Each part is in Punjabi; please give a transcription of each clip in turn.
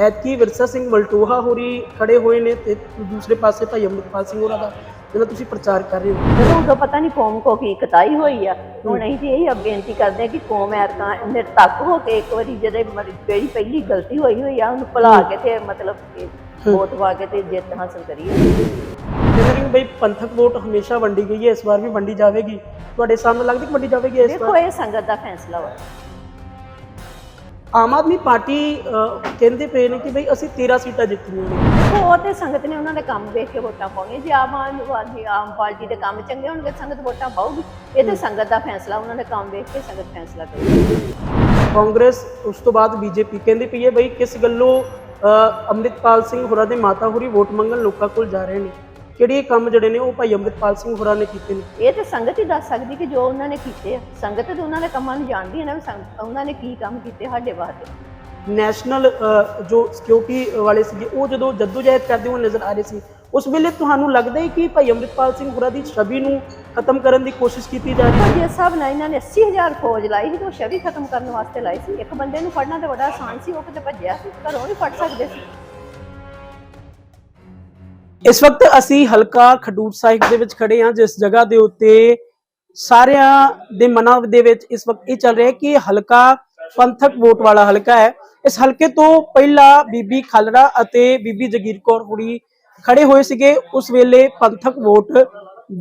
ਐਤਕੀ ਵਿਰਸਾ ਸਿੰਘ ਮਲਟੋਹਾ ਹੋਰੀ ਖੜੇ ਹੋਏ ਨੇ ਤੇ ਦੂਸਰੇ ਪਾਸੇ ਭਾਈ ਅੰਮ੍ਰਿਤਪਾਲ ਸਿੰਘ ਹੋਰਾਂ ਦਾ ਜਿਹਨਾਂ ਤੁਸੀਂ ਪ੍ਰਚਾਰ ਕਰ ਰਹੇ ਹੋ। ਜਦੋਂ ਉਦੋਂ ਪਤਾ ਨਹੀਂ ਕੌਮ ਕੋ ਕੀ ਕਤਾਈ ਹੋਈ ਆ। ਹੁਣ ਅਸੀਂ ਤੇ ਇਹ ਬੇਨਤੀ ਕਰਦੇ ਆ ਕਿ ਕੌਮ ਐਰਕਾਂ ਨਿਰਤੱਕ ਹੋ ਕੇ ਇੱਕ ਵਾਰੀ ਜਿਹੜੇ ਮਰ- ਜਿਹੜੀ ਪਹਿਲੀ ਗਲਤੀ ਹੋਈ ਹੋਈ ਆ ਉਹਨੂੰ ਭੁਲਾ ਕੇ ਤੇ ਮਤਲਬ ਵੋਟ ਪਾ ਕੇ ਤੇ ਜਿੱਤ ਹਾਸਲ ਕਰੀਏ। ਜਿਹਨਾਂ ਬਈ ਪੰਥਕ ਵੋਟ ਹਮੇਸ਼ਾ ਵੰਡੀ ਗਈ ਹੈ ਇਸ ਵਾਰ ਵੀ ਵੰਡੀ ਜਾਵੇਗੀ। ਤੁਹਾਡੇ ਸਾਹਮਣੇ ਲੱਗਦਾ ਕਿ ਵੰਡੀ ਜਾਵੇਗੀ ਇਸ ਦੇਖੋ ਵਾਰ? ਇਹ ਸੰਗਤ ਦਾ ਫੈਸਲਾ ਵਾ। ਆਮ ਆਦਮੀ ਪਾਰਟੀ ਅਹ, ਕਹਿੰਦੇ ਪਏ ਨੇ ਕਿ ਬਈ ਅਸੀਂ 13 ਸੀਟਾਂ ਜਿੱਤਣੀਆਂ ਨੇ। ਉਹ ਤੇ ਸੰਗਤ ਨੇ ਉਹਨਾਂ ਦੇ ਕੰਮ ਵੇਖ ਕੇ ਵੋਟਾਂ ਪਾਉਣੀਆਂ। ਜੇ ਆਮ ਆਦਮੀ ਆਮ ਪਾਰਟੀ ਦੇ ਕੰਮ ਚੰਗੇ ਹੋਣਗੇ ਸੰਗਤ ਵੋਟਾਂ ਪਾਊਗੀ। ਇਹ ਤੇ ਸੰਗਤ ਦਾ ਫੈਸਲਾ ਉਹਨਾਂ ਦੇ ਕੰਮ ਵੇਖ ਕੇ ਸੰਗਤ ਫੈਸਲਾ ਕਰੇਗੀ। ਕਾਂਗਰਸ ਉਸ ਤੋਂ ਬਾਅਦ ਬੀਜੇਪੀ ਕਹਿੰਦੀ ਪਈ ਹੈ ਬਈ ਕਿਸ ਗੱਲੋਂ ਅਹ, ਅੰਮ੍ਰਿਤਪਾਲ ਸਿੰਘ ਹੋਰਾਂ ਦੇ ਮਾਤਾ ਹੋਰੀ ਵੋਟ ਮੰਗਣ ਲੋਕਾਂ ਕੋਲ ਜਾ ਰਹੇ ਨੇ? ਕਿਹੜੇ ਕੰਮ ਜਿਹੜੇ ਨੇ ਉਹ ਭਾਈ ਅੰਮ੍ਰਿਤਪਾਲ ਸਿੰਘ ਹੋਰਾਂ ਨੇ ਕੀਤੇ ਨੇ? ਇਹ ਤੇ ਸੰਗਤ ਹੀ ਦੱਸ ਸਕਦੀ ਕਿ ਜੋ ਉਹਨਾਂ ਨੇ ਕੀਤੇ ਆ। ਸੰਗਤ ਤੇ ਉਹਨਾਂ ਦੇ ਕੰਮਾਂ ਨੂੰ ਜਾਣਦੀ ਹੈ ਨਾ ਵੀ ਸੰਗ- ਉਹਨਾਂ ਨੇ ਕੀ ਕੰਮ ਕੀਤੇ ਸਾਡੇ ਵਾਸਤੇ। ਨੈਸ਼ਨਲ ਜੋ ਸਿਕਿਉਰਿਟੀ ਵਾਲੇ ਸੀਗੇ ਉਹ ਜਦੋਂ ਜੱਦੋਜਹਿਦ ਕਰਦੇ ਹੋਏ ਨਜ਼ਰ ਆ ਰਹੇ ਸੀ ਉਸ ਵੇਲੇ ਤੁਹਾਨੂੰ ਲੱਗਦਾ ਹੈ ਕਿ ਭਾਈ ਅੰਮ੍ਰਿਤਪਾਲ ਸਿੰਘ ਹੋਰਾਂ ਦੀ ਛਵੀ ਨੂੰ ਖਤਮ ਕਰਨ ਦੀ ਕੋਸ਼ਿਸ਼ ਕੀਤੀ ਜਾ ਰਹੀ ਹੈ? ਪਰ ਜਿਸ ਹਿਸਾਬ ਨਾਲ ਇਹਨਾਂ ਨੇ 80000 ਫੌਜ ਲਾਈ ਸੀ ਤੇ ਉਹ ਛਵੀ ਖਤਮ ਕਰਨ ਵਾਸਤੇ ਲਾਈ ਸੀ। ਇੱਕ ਬੰਦੇ ਨੂੰ ਫੜਨਾ ਤੇ ਬੜਾ ਆਸਾਨ ਸੀ ਉਹ ਕਿਤੇ ਭੱਜਿਆ ਸੀ ਘਰੋਂ ਵੀ ਫੜ ਸਕਦੇ ਸੀ। ਇਸ ਵਕਤ ਅਸੀਂ ਹਲਕਾ ਖਡੂਰ ਸਾਹਿਬ ਦੇ ਵਿੱਚ ਖੜੇ ਹਾਂ ਜਿਸ ਜਗ੍ਹਾ ਦੇ ਉੱਤੇ ਸਾਰਿਆਂ ਦੇ ਮਨਾਂ ਦੇ ਵਿੱਚ ਇਸ ਵਕਤ ਇਹ ਚੱਲ ਰਿਹਾ ਹੈ ਕਿ ਹਲਕਾ ਪੰਥਕ ਵੋਟ ਵਾਲਾ ਹਲਕਾ ਹੈ। ਇਸ ਹਲਕੇ ਤੋਂ ਪਹਿਲਾਂ ਬੀਬੀ ਖਾਲੜਾ ਅਤੇ ਬੀਬੀ ਜਗੀਰ ਕੌਰ ਹੁੜੀ ਖੜੇ ਹੋਏ ਸੀਗੇ। ਉਸ ਵੇਲੇ ਪੰਥਕ ਵੋਟ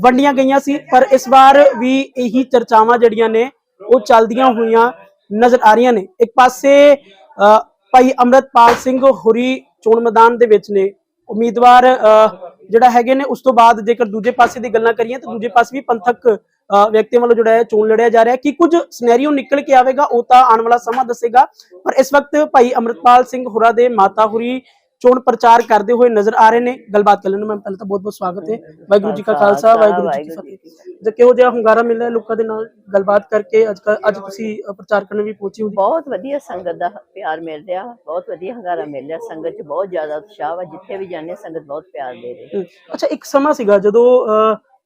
ਵੰਡੀਆਂ ਗਈਆਂ ਸੀ ਪਰ ਇਸ ਵਾਰ ਵੀ ਇਹੀ ਚਰਚਾਵਾਂ ਜਿਹੜੀਆਂ ਨੇ ਉਹ ਚੱਲਦੀਆਂ ਹੋਈਆਂ ਨਜ਼ਰ ਆ ਰਹੀਆਂ ਨੇ। ਇੱਕ ਪਾਸੇ ਅ, ਭਾਈ ਅੰਮ੍ਰਿਤਪਾਲ ਸਿੰਘ ਹੁਰੀ ਚੋਣ ਮੈਦਾਨ ਦੇ ਵਿੱਚ ਨੇ। ਉਮੀਦਵਾਰ ਅ, ਜਿਹੜਾ ਹੈਗੇ ਨੇ ਉਸ ਤੋਂ ਬਾਅਦ ਜੇਕਰ ਦੂਜੇ ਪਾਸੇ ਦੀ ਗੱਲਾਂ ਕਰੀਏ ਤਾਂ ਦੂਜੇ ਪਾਸੇ ਵੀ ਪੰਥਕ ਅ, ਵਿਅਕਤੀਆਂ ਵੱਲੋਂ ਜਿਹੜਾ ਹੈ ਚੋਣ ਲੜਿਆ ਜਾ ਰਿਹਾ ਕਿ ਕੁਝ ਸਿਨੈਰੀਓ ਨਿਕਲ ਕੇ ਆਵੇਗਾ ਉਹ ਤਾਂ ਆਉਣ ਵਾਲਾ ਸਮਾਂ ਦੱਸੇਗਾ। ਪਰ ਇਸ ਵਕਤ ਭਾਈ ਅੰਮ੍ਰਿਤਪਾਲ ਸਿੰਘ ਹੁਰਾ ਦੇ ਮਾਤਾ ਹੁਰੀ ਚੋਣ ਪ੍ਰਚਾਰ ਕਰਦੇ ਹੋਏ ਨਜ਼ਰ ਆ ਰਹੇ ਨੇ। ਗੱਲਬਾਤ ਕਰਨ ਨੂੰ ਮੈਂ ਪਹਿਲਾਂ ਤਾਂ ਬਹੁਤ ਬਹੁਤ ਸਵਾਗਤ ਹੈ। ਵਾਹਿਗੁਰੂ ਜੀ ਕਾ ਖਾਲਸਾ ਵਾਹਿਗੁਰੂ ਜੀ ਕੀ ਫਤਿਹ। ਜੇ ਕਿਹੋ ਜਿਹਾ ਹੁੰਗਾਰਾ ਮਿਲ ਰਿਹਾ ਲੋਕਾਂ ਦੇ ਨਾਲ ਗੱਲਬਾਤ ਕਰਕੇ ਅੱਜ ਅੱਜ ਤੁਸੀਂ ਪ੍ਰਚਾਰ ਕਰਨ ਵੀ ਪਹੁੰਚੇ ਹੋ ਬਹੁਤ ਵਧੀਆ ਸੰਗਤ ਦਾ ਪਿਆਰ ਮਿਲ ਰਿਹਾ। ਬਹੁਤ ਵਧੀਆ ਹੰਗਾਰਾ ਮਿਲ ਰਿਹਾ। ਸੰਗਤ 'ਚ ਬਹੁਤ ਜ਼ਿਆਦਾ ਉਤਸ਼ਾਹ ਵਾ। ਜਿੱਥੇ ਵੀ ਜਾਂਦੇ ਸੰਗਤ ਬਹੁਤ ਪਿਆਰ ਦੇ ਰਹੀ ਅੱਛਾ ਇੱਕ ਸਮਾਂ ਸੀਗਾ ਜਦੋਂ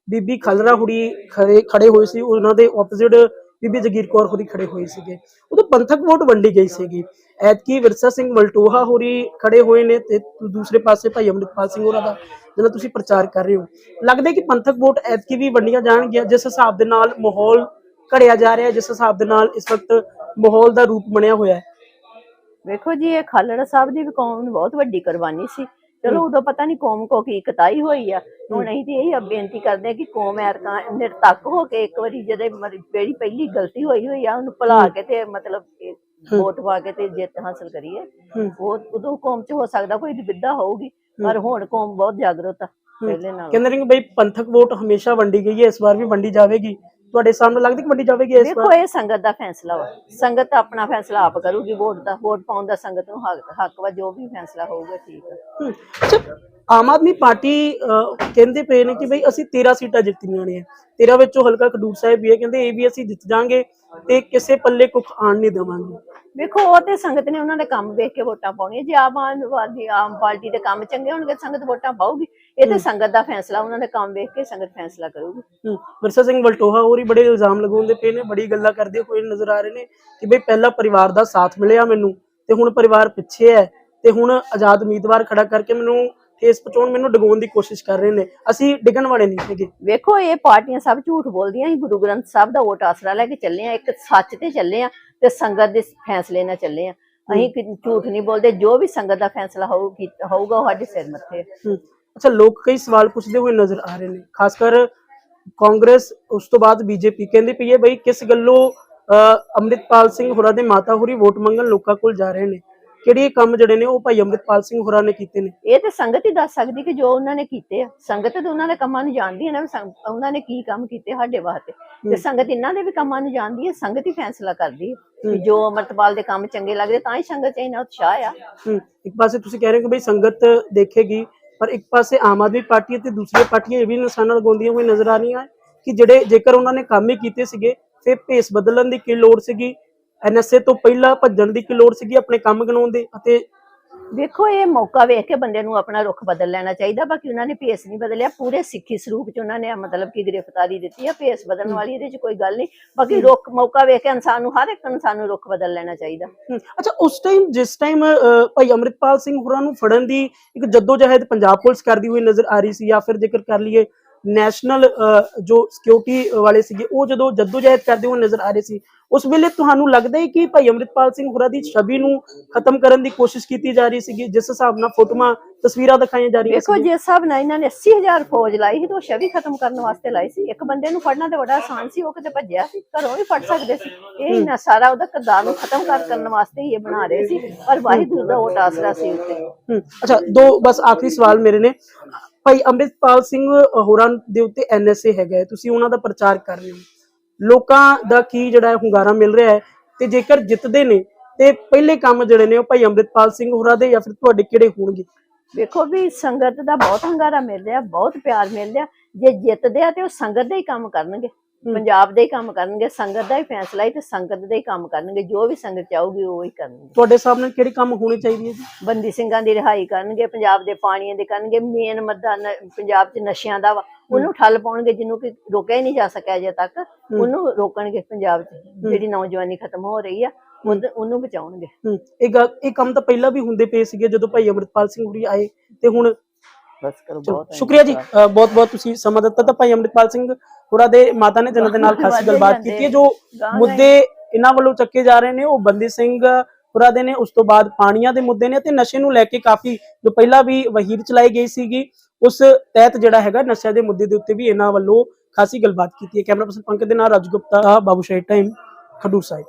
ਬੀਬੀ ਖਲਰਾ ਹੁੜੀ ਖੜੇ ਖੜੇ ਹੋਏ ਸੀ। ਉਹਨਾਂ ਦੇ ਆਪੋਜ਼ਿਟ ਬੀਬੀ ਜਗੀਰ ਕੌਰ ਹੁੜੀ ਖੜੇ ਹੋਏ ਸੀਗੇ। ਉਦੋਂ ਪੰਥਕ ਵੋਟ ਵੰਡੀ ਗਈ ਸੀਗੀ। ਐਤਕੀ ਵਿਰਸਾ ਸਿੰਘ ਮਲਟੋਹਾ ਹੁਰੀ ਖੜੇ ਹੋਏ ਨੇ ਤੇ ਦੂਸਰੇ ਪਾਸੇ ਭਾਈ ਅੰਮ੍ਰਿਤਪਾਲ ਸਿੰਘ ਹੋਰਾਂ ਦਾ ਜਿਹਨਾਂ ਤੁਸੀਂ ਪ੍ਰਚਾਰ ਕਰ ਰਹੇ ਹੋ। ਲੱਗਦਾ ਕਿ ਪੰਥਕ ਵੋਟ ਐਤਕੀ ਵੀ ਵੰਡੀਆਂ ਜਾਣਗੀਆਂ ਜਿਸ ਹਿਸਾਬ ਦੇ ਨਾਲ ਮਾਹੌਲ ਘੜਿਆ ਜਾ ਰਿਹਾ ਜਿਸ ਹਿਸਾਬ ਦੇ ਨਾਲ ਇਸ ਵਕਤ ਮਾਹੌਲ ਦਾ ਰੂਪ ਬਣਿਆ ਹੋਇਆ ਹੈ। ਵੇਖੋ ਜੀ ਇਹ ਖਾਲੜਾ ਸਾਹਿਬ ਦੀ ਵੀ ਕੌਮ ਨੂੰ ਬਹੁਤ ਵੱਡੀ ਕੁਰਬਾਨੀ ਸੀ। ਚਲੋ ਉਦੋਂ ਪਤਾ ਨਹੀਂ ਕੌਮ ਕੋ ਕੀ ਕਤਾਈ ਹੋਈ ਆ। ਹੁਣ ਅਸੀਂ ਤੇ ਇਹ ਬੇਨਤੀ ਕਰਦੇ ਆ ਕਿ ਕੌਮ ਐਰਕਾਂ ਨਿਰਤੱਕ ਹੋ ਕੇ ਇੱਕ ਵਾਰੀ ਜਿਹੜੇ ਮਰ- ਜਿਹੜੀ ਪਹਿਲੀ ਗਲਤੀ ਹੋਈ ਹੋਈ ਆ ਉਹਨੂੰ ਭੁਲਾ ਕੇ ਤੇ ਮਤਲਬ ਵੋਟ ਪਾ ਕੇ ਤੇ ਜਿੱਤ ਹਾਸਲ ਕਰੀਏ। ਉਹ ਉਦੋਂ ਕੌਮ 'ਚ ਹੋ ਸਕਦਾ ਕੋਈ ਵਿਧਾ ਹੋਊਗੀ ਪਰ ਹੁਣ ਕੌਮ ਬਹੁਤ ਜਾਗਰੂਕ ਆ ਪਹਿਲੇ ਨਾਲ। ਕਹਿੰਦੇ ਨੇ ਕਿ ਬਈ ਪੰਥਕ ਵੋਟ ਹਮੇਸ਼ਾ ਵੰਡੀ ਗਈ ਹੈ ਇਸ ਵਾਰ ਵੀ ਵੰਡੀ ਜਾਵੇਗੀ। ਤੁਹਾਡੇ ਸਾਹਮਣੇ ਲੱਗਦਾ ਕਿ ਵੰਡੀ ਜਾਵੇਗੀ ਇਸ ਵਾਰ? ਦੇਖੋ ਇਹ ਸੰਗਤ ਦਾ ਫੈਸਲਾ ਵਾ। ਸੰਗਤ ਆਪਣਾ ਫੈਸਲਾ ਆਪ ਕਰੂਗੀ ਵੋਟ ਦਾ ਵੋਟ ਪਾਉਣ ਦਾ ਸੰਗਤ ਨੂੰ ਹੱਕ ਵਾ ਜੋ ਵੀ ਫੈਸਲਾ ਹੋਊਗਾ ਠੀਕ ਅੱਛਾ ਆਮ ਆਦਮੀ ਪਾਰਟੀ ਕਹਿੰਦੇ ਪਏ ਨੇ ਕਿ ਬਈ ਅਸੀਂ 13 ਸੀਟਾਂ ਜਿੱਤਣੀਆਂ ਨੇ। 13 ਵਿੱਚੋਂ ਹਲਕਾ ਖਡੂਰ ਸਾਹਿਬ ਵੀ ਹੈ ਕਹਿੰਦੇ ਇਹ ਵੀ ਅਸੀਂ ਜਿੱਤ ਜਾਾਂਗੇ ਤੇ ਕਿਸੇ ਪੱਲੇ ਕੁੱਖ ਆਣ ਨਹੀਂ ਦੇਵਾਂਗੇ। ਵੇਖੋ ਉਹ ਤੇ ਸੰਗਤ ਨੇ ਉਹਨਾਂ ਦੇ ਕੰਮ ਵੇਖ ਕੇ ਵੋਟਾਂ ਪਾਉਣੀਆਂ। ਜੇ ਆਮ ਆਦਮੀ ਆਮ ਪਾਰਟੀ ਦੇ ਕੰਮ ਚੰਗੇ ਹੋਣਗੇ ਸੰਗਤ ਵੋਟਾਂ ਪਾਊਗੀ। ਇਹ ਤੇ ਸੰਗਤ ਦਾ ਫੈਸਲਾ ਉਹਨਾਂ ਦੇ ਕੰਮ ਵੇਖ ਕੇ ਸੰਗਤ ਫੈਸਲਾ ਕਰੂਗੀ। ਵਿਰਸਾ ਸਿੰਘ ਵਲਟੋਹਾ ਹੋਰ ਹੀ ਬੜੇ ਇਲਜ਼ਾਮ ਲਗਾਉਂਦੇ ਪਏ ਨੇ ਬੜੀ ਗੱਲਾਂ ਕਰਦੇ ਹੋਏ ਨਜ਼ਰ ਆ ਰਹੇ ਨੇ ਕਿ ਬਈ ਪਹਿਲਾਂ ਪਰਿਵਾਰ ਦਾ ਸਾਥ ਮਿਲਿਆ ਮੈਨੂੰ ਤੇ ਹੁਣ ਪਰਿਵਾਰ ਪਿੱਛੇ ਹੈ ਤੇ ਹੁਣ ਆਜ਼ਾਦ ਉਮੀਦਵਾਰ ਖੜਾ ਕਰਕੇ ਮੈਨੂੰ ਠੇਸ ਪਹੁੰਚਾਉਣ ਮੈਨੂੰ ਡਗਾਉਣ ਦੀ ਕੋਸ਼ਿਸ਼ ਕਰ ਰਹੇ ਨੇ। ਅਸੀਂ ਡਿੱਗਣ ਵਾਲੇ ਨਹੀਂ ਹੈਗੇ। ਵੇਖੋ ਇਹ ਪਾਰਟੀਆਂ ਸਭ ਝੂਠ ਬੋਲਦੀਆਂ ਅਸੀਂ ਗੁਰੂ ਗ੍ਰੰਥ ਸਾਹਿਬ ਦਾ ਵੋਟ ਆਸਰਾ ਲੈ ਕੇ ਚੱਲੇ ਆ ਇੱਕ ਸੱਚ ਤੇ ਚੱਲੇ ਆ ਤੇ ਸੰਗਤ ਦੇ ਫੈਸਲੇ ਨਾਲ ਚੱਲੇ ਆ। ਅਸੀਂ ਝੂਠ ਨਹੀਂ ਬੋਲਦੇ। ਜੋ ਵੀ ਸੰਗਤ ਦਾ ਫੈਸਲਾ ਹੋਊਗੀ ਹੋਊਗਾ ਉਹ ਸਾਡੇ ਸਿਰ ਮੱਥੇ ਅੱਛਾ ਲੋਕ ਕਈ ਸਵਾਲ ਪੁੱਛਦੇ ਹੋਏ ਨਜ਼ਰ ਆ ਰਹੇ ਨੇ। ਖਾਸ ਕਰ ਕਾਂਗਰਸ ਉਸ ਤੋਂ ਬਾਅਦ ਬੀਜੇਪੀ ਕਹਿੰਦੀ ਪਈ ਹੈ ਬਈ ਕਿਸ ਗੱਲੋਂ ਅੰਮ੍ਰਿਤਪਾਲ ਸਿੰਘ ਹੋਰਾਂ ਦੇ ਮਾਤਾ ਹੋਰੀ ਵੋਟ ਮੰਗਣ ਲੋਕਾਂ ਕੋਲ ਜਾ ਰਹੇ ਨੇ? ਕਿਹੜੇ ਕੰਮ ਜਿਹੜੇ ਨੇ ਉਹ ਭਾਈ ਅੰਮ੍ਰਿਤਪਾਲ ਸਿੰਘ ਹੋਰਾਂ ਨੇ ਕੀਤੇ ਨੇ? ਇਹ ਤੇ ਸੰਗਤ ਹੀ ਦੱਸ ਸਕਦੀ ਕਿ ਜੋ ਉਹਨਾਂ ਨੇ ਕੀਤੇ ਆ। ਸੰਗਤ ਤੇ ਉਹਨਾਂ ਦੇ ਕੰਮਾਂ ਨੂੰ ਜਾਣਦੀ ਹੈ ਨਾ ਵੀ ਉਹਨਾਂ ਨੇ ਕੀ ਕੰਮ ਕੀਤੇ ਸਾਡੇ ਵਾਸਤੇ। ਤੇ ਸੰਗਤ ਇਹਨਾਂ ਦੇ ਵੀ ਕੰਮਾਂ ਨੂੰ ਜਾਣਦੀ ਹੈ ਸੰਗਤ ਹੀ ਫੈਸਲਾ ਕਰਦੀ ਹੈ ਕਿ ਜੋ ਅਮਰਤਪਾਲ ਦੇ ਕੰਮ ਚੰਗੇ ਲੱਗਦੇ ਤਾਂ ਹੀ ਸੰਗਤ 'ਚ ਇੰਨਾ ਉਤਸ਼ਾਹ ਆ। ਇੱਕ ਪਾਸੇ ਤੁਸੀਂ ਕਹਿ ਰਹੇ ਹੋ ਕਿ ਬਈ ਸੰਗਤ ਦੇਖੇਗੀ ਪਰ ਇੱਕ ਪਾਸੇ ਆਮ ਆਦਮੀ ਪਾਰਟੀ ਅਤੇ ਦੂਸਰੀਆਂ ਪਾਰਟੀਆਂ ਇਹ ਵੀ ਨਿਸ਼ਾਨਾ ਲਗਾਉਂਦੀਆਂ ਹੋਈਆਂ ਨਜ਼ਰ ਆ ਰਹੀਆਂ ਕਿ ਜਿਹੜੇ ਜੇਕਰ ਉਹਨਾਂ ਨੇ ਕੰਮ ਹੀ ਕੀਤੇ ਸੀਗੇ ਫਿਰ ਭੇਸ ਬਦਲਣ ਦੀ ਕੀ ਲੋੜ ਸੀਗੀ? ਐਨਐਸਏ ਤੋਂ ਪਹਿਲਾਂ ਭੱਜਣ ਦੀ ਕੀ ਲੋੜ ਸੀਗੀ ਆਪਣੇ ਕੰਮ ਗਣਾਉਣ ਦੇ? ਅਤੇ ਵੇਖੋ ਇਹ ਮੌਕਾ ਵੇਖ ਕੇ ਬੰਦੇ ਨੂੰ ਆਪਣਾ ਰੁਖ ਬਦਲ ਲੈਣਾ ਚਾਹੀਦਾ। ਬਾਕੀ ਉਹਨਾਂ ਨੇ ਭੇਸ ਨਹੀਂ ਬਦਲਿਆ। ਪੂਰੇ ਸਿੱਖੀ ਸਰੂਪ ਚ ਉਹਨਾਂ ਨੇ ਮਤਲਬ ਕਿ ਗ੍ਰਿਫਤਾਰੀ ਦਿੱਤੀ ਆ। ਭੇਸ ਬਦਲਣ ਵਾਲੀ ਇਹਦੇ ਚ ਕੋਈ ਗੱਲ ਨਹੀਂ। ਬਾਕੀ ਰੁਖ ਮੌਕਾ ਵੇਖ ਕੇ ਇਨਸਾਨ ਨੂੰ ਹਰ ਇੱਕ ਇਨਸਾਨ ਨੂੰ ਰੁਖ ਬਦਲ ਲੈਣਾ ਚਾਹੀਦਾ। ਅੱਛਾ ਉਸ ਟਾਈਮ ਜਿਸ ਟਾਈਮ ਭਾਈ ਅਮਰਿਤਪਾਲ ਸਿੰਘ ਹੋਰਾਂ ਨੂੰ ਫੜਨ ਦੀ ਇੱਕ ਜਦੋਜਹਿਦ ਪੰਜਾਬ ਪੁਲਿਸ ਕਰਦੀ ਹੋਈ ਨਜ਼ਰ ਆ ਰਹੀ ਸੀ ਜਾਂ ਫਿਰ ਜੇਕਰ ਕਰ ਲਈਏ ਨੈਸ਼ਨਲ ਜੋ ਸਿਕਿਉਰਿਟੀ ਵਾਲੇ ਸੀਗੇ ਉਹ ਜਦੋਂ ਜਦੋਜਹਿਦ ਕਰਦੇ ਹੋਏ ਨਜ਼ਰ ਆ ਰਹੇ ਸੀ ਉਸ ਵੇਲੇ ਤੁਹਾਨੂੰ ਲੱਗਦਾ ਹੈ ਕਿ ਭਾਈ ਅਮਰਿਤਪਾਲ ਸਿੰਘ ਹੋਰਾਂ ਦੀ ਛਵੀ ਨੂੰ ਖਤਮ ਕਰਨ ਦੀ ਕੋਸ਼ਿਸ਼ ਕੀਤੀ ਜਾ ਰਹੀ ਸੀਗੀ ਜਿਸ ਹਿਸਾਬ ਨਾਲ ਫੋਟੋਆਂ ਤਸਵੀਰਾਂ ਦਿਖਾਈਆਂ ਜਾ ਰਹੀਆਂ ਵੇਖੋ ਸੀ ਜਿਸ ਹਿਸਾਬ ਨਾਲ ਇਹਨਾਂ ਨੇ 80000 ਫੌਜ ਲਾਈ ਸੀ ਤੇ ਉਹ ਛਵੀ ਖਤਮ ਕਰਨ ਵਾਸਤੇ ਲਾਈ ਸੀ। ਇੱਕ ਬੰਦੇ ਨੂੰ ਫੜਨਾ ਤੇ ਬੜਾ ਆਸਾਨ ਸੀ ਉਹ ਕਿਤੇ ਭੱਜਿਆ ਸੀ ਘਰੋਂ ਵੀ ਫੜ ਸਕਦੇ ਸੀ। ਇਹ ਇਹਨਾਂ ਸਾਰਾ ਉਹਦਾ ਕਿਰਦਾਰ ਨੂੰ ਖਤਮ ਕਰ ਕਰਨ ਵਾਸਤੇ ਹੀ ਇਹ ਬਣਾ ਰਹੇ ਸੀ ਪਰ ਵਾਹਿਗੁਰੂ ਦਾ ਉਹ ਆਸਰਾ ਸੀ ਉੱਤੇ। ਅੱਛਾ ਦੋ ਬਸ ਆਖਰੀ ਸਵਾਲ ਮੇਰੇ ਨੇ। ਭਾਈ ਅੰਮ੍ਰਿਤਪਾਲ ਸਿੰਘ ਹੋਰਾਂ ਦੇ ਉੱਤੇ ਐਨਐਸਏ ਹੈਗਾ ਹੈ, ਤੁਸੀਂ ਉਹਨਾਂ ਦਾ ਪ੍ਰਚਾਰ ਕਰ ਰਹੇ ਹੋ। ਲੋਕਾਂ ਦਾ ਕੀ ਜਿਹੜਾ ਹੈ ਹੁੰਗਾਰਾ ਮਿਲ ਰਿਹਾ ਹੈ ਤੇ ਜੇਕਰ ਜਿੱਤਦੇ ਨੇ ਤੇ ਪਹਿਲੇ ਕੰਮ ਜਿਹੜੇ ਨੇ ਉਹ ਭਾਈ ਅੰਮ੍ਰਿਤਪਾਲ ਸਿੰਘ ਹੋਰਾਂ ਦੇ ਜਾਂ ਫਿਰ ਤੁਹਾਡੇ ਕਿਹੜੇ ਹੋਣਗੇ? ਵੇਖੋ ਵੀ ਸੰਗਤ ਦਾ ਬਹੁਤ ਹੰਗਾਰਾ ਮਿਲ ਰਿਹਾ ਬਹੁਤ ਪਿਆਰ ਮਿਲ ਰਿਹਾ। ਜੇ ਜਿੱਤਦੇ ਆ ਤੇ ਉਹ ਸੰਗਤ ਦੇ ਹੀ ਕੰਮ ਕਰਨਗੇ। ਪੰਜਾਬ ਦੇ ਹੀ ਕੰਮ ਕਰਨਗੇ ਸੰਗਤ ਦਾ ਹੀ ਫੈਸਲਾ ਹੀ ਤੇ ਸੰਗਤ ਦੇ ਹੀ ਕੰਮ ਕਰਨਗੇ ਜੋ ਵੀ ਸੰਗਤ ਚਾਹੂਗੀ ਉਹ ਹੀ ਕਰਨਗੇ। ਤੁਹਾਡੇ ਨਾਲ ਕਿਹੜੇ ਕੰਮ ਹੋਣੇ ਚਾਹੀਦੇ ਹੈ ਜੀ? ਬੰਦੀ ਸਿੰਘਾਂ ਦੀ ਰਿਹਾਈ ਕਰਨਗੇ ਪੰਜਾਬ ਦੇ ਪਾਣੀਆਂ ਦੇ ਕਰਨਗੇ ਮੇਨ ਮੁੱਦਾ ਪੰਜਾਬ 'ਚ ਨਸ਼ਿਆਂ ਦਾ ਵਾ ਉਹਨੂੰ ਠੱਲ ਪਾਉਣਗੇ ਜਿਹਨੂੰ ਕਿ ਰੋਕਿਆ ਹੀ ਨਹੀਂ ਜਾ ਸਕਿਆ ਅਜੇ ਤੱਕ ਉਹਨੂੰ ਰੋਕਣਗੇ ਪੰਜਾਬ 'ਚ ਜਿਹੜੀ ਨੌਜਵਾਨੀ ਖਤਮ ਹੋ ਰਹੀ ਆ ਉਹਨੂੰ ਬਚਾਉਣਗੇ। ਇਹ ਇਹ ਕੰਮ ਤਾਂ ਪਹਿਲਾਂ ਵੀ ਹੁੰਦੇ ਪਏ ਸੀਗੇ ਜਦੋਂ ਭਾਈ ਅੰਮ੍ਰਿਤਪਾਲ ਸਿੰਘ ਹੋਰੀ ਆਏ ਤੇ ਹੁਣ ਬਸ ਕਰੋ ਚਲੋ, ਬਹੁਤ ਸ਼ੁਕਰੀਆ ਜੀ। ਬਹੁਤ ਬਹੁਤ ਤੁਸੀਂ ਸਮਾਂ ਦਿੱਤਾ ਤਾਂ ਭਾਈ ਅੰਮ੍ਰਿਤਪਾਲ ਸਿੰਘ ਹੋਰਾਂ ਦੇ ਮਾਤਾ ਨੇ ਜਨਾਂ ਦੇ ਨਾਲ ਖਾਸੀ ਗੱਲਬਾਤ ਕੀਤੀ ਹੈ ਜੋ ਮੁੱਦੇ ਇਹਨਾਂ ਵੱਲੋਂ ਚੱਕੇ ਜਾ ਰਹੇ ਨੇ ਉਹ ਬੰਦੀ ਸਿੰਘ ਹੋਰਾਂ ਦੇ ਨੇ ਉਸ ਤੋਂ ਬਾਅਦ ਪਾਣੀਆਂ ਦੇ ਮੁੱਦੇ ਨੇ ਤੇ ਨਸ਼ੇ ਨੂੰ ਲੈ ਕੇ ਕਾਫੀ ਜੋ ਪਹਿਲਾਂ ਵੀ ਵਹੀਰ ਚਲਾਈ ਗਈ ਸੀਗੀ ਉਸ ਤਹਿਤ ਜਿਹੜਾ ਹੈਗਾ ਨਸ਼ਿਆਂ ਦੇ ਮੁੱਦੇ ਦੇ ਉੱਤੇ ਵੀ ਇਹਨਾਂ ਵੱਲੋਂ ਖਾਸੀ ਗੱਲਬਾਤ ਕੀਤੀ ਹੈ। ਕੈਮਰਾ ਪਰਸਨ ਪੰਕਜ ਦੇ ਨਾਲ ਰਾਜੂ ਗੁਪਤਾ ਬਾਬੂ ਸ਼ਾਹੀ ਟਾਈਮ ਖਡੂਰ ਸਾਹਿਬ।